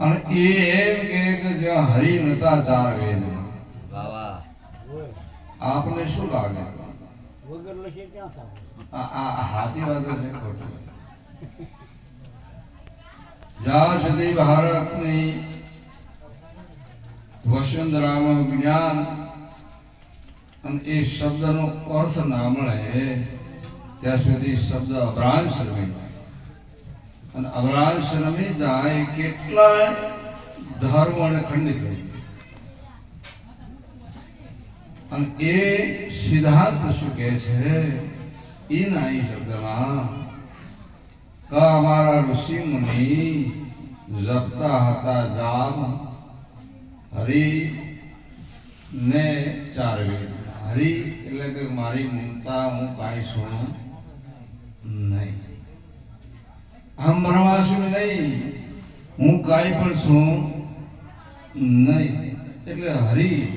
અને એ એમ કે જ્યાં હરિ નતા ચાર વાહ આપને શું લાગે? સાચી વાત છે ખોટી જ્યાં સુધી ભારતની વસુંધરામાં જ્ઞાન અને એ શબ્દનો અર્થ ના મળે ત્યાં સુધી શબ્દ અભ્રાંશ રમી અને અભ્રાંશ રમી જાય કેટલાય ધર્મ અને ખંડિત થઈ અને એ સિદ્ધાંત શું કહે છે? એ ના એ શબ્દમાં કા અમારા ઋષિ મુનિ જપતા હતા જામ, હરિ ને ચાર હરિ એટલે કે મારી મમતા હું કાંઈ સુણું નહીં. હમ બ્રહ્માસુર નહીં. હું કાંઈ પણ છું નહીં. એટલે હરિ.